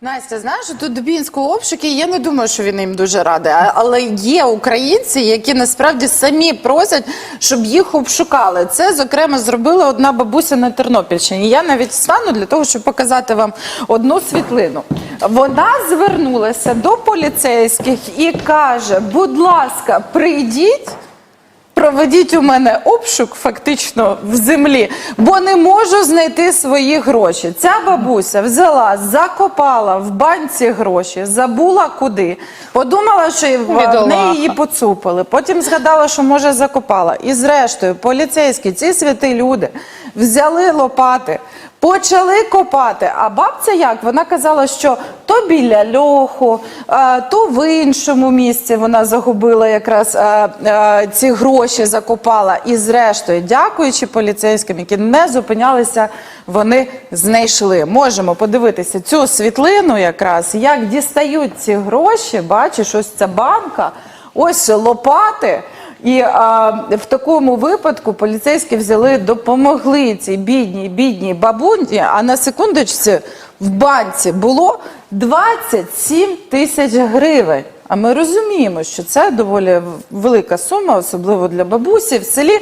Настя, знаєш, тут Дубінського обшуки, я не думаю, що він їм дуже радий. Але є українці, які насправді самі просять, щоб їх обшукали. Це, зокрема, зробила одна бабуся на Тернопільщині. Я навіть встану для того, щоб показати вам одну світлину. Вона звернулася до поліцейських і каже: будь ласка, прийдіть. Проведіть у мене обшук фактично в землі, бо не можу знайти свої гроші. Ця бабуся взяла, закопала в банці гроші, забула куди. Подумала, що в неї її поцупили. Потім згадала, що може закопала. І зрештою, поліцейські, ці святі люди взяли лопати. Почали копати. А бабця як? Вона казала, що то біля льоху, то в іншому місці вона загубила якраз ці гроші, закопала. І зрештою, дякуючи поліцейським, які не зупинялися, вони знайшли. Можемо подивитися цю світлину, якраз як дістають ці гроші. Бачиш, ось ця банка, ось лопати. І а, в такому випадку поліцейські взяли, допомогли цій бідній, бідній бабунці, а на секундочці в банці було 27 тисяч гривень. А ми розуміємо, що це доволі велика сума, особливо для бабусі в селі.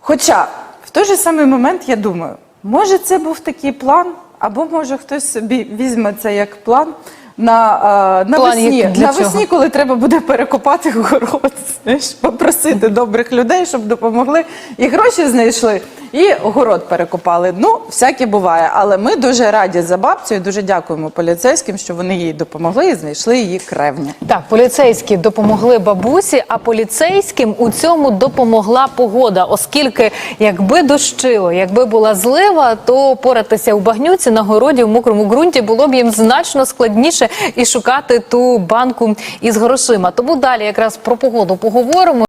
Хоча в той же самий момент я думаю, може це був такий план, або може хтось собі візьме це як план на, а, навесні, навесні, чого? коли треба буде перекопати город, знаєш, попросити добрих людей, щоб допомогли. І гроші знайшли, і город перекопали. Ну, всяке буває. Але ми дуже раді за бабцю і дуже дякуємо поліцейським, що вони їй допомогли і знайшли її кревні. Так, поліцейські допомогли бабусі, а поліцейським у цьому допомогла погода, оскільки якби дощило, якби була злива, то поратися у багнюці на городі у мокрому ґрунті було б їм значно складніше і шукати ту банку із грошима. Тому далі якраз про погоду поговоримо.